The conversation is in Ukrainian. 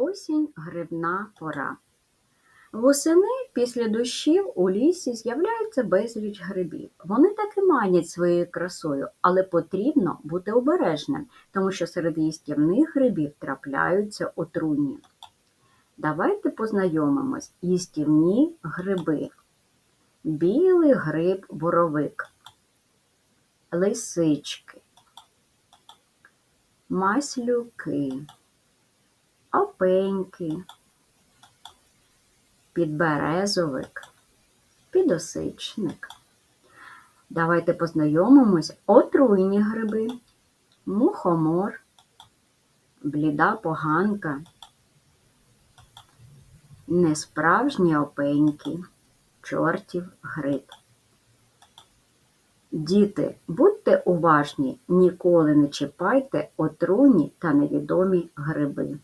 Осінь грибна пора. Восени після дощів у лісі з'являється безліч грибів. Вони таки манять своєю красою, але потрібно бути обережним, тому що серед їстівних грибів трапляються отруйні. Давайте познайомимось. Їстівні гриби. Білий гриб боровик, лисички, маслюки, опеньки, підберезовик, підосичник. Давайте познайомимось. Отруйні гриби, мухомор, бліда поганка, несправжні опеньки, чортів гриб. Діти, будьте уважні, ніколи не чіпайте отруйні та невідомі гриби.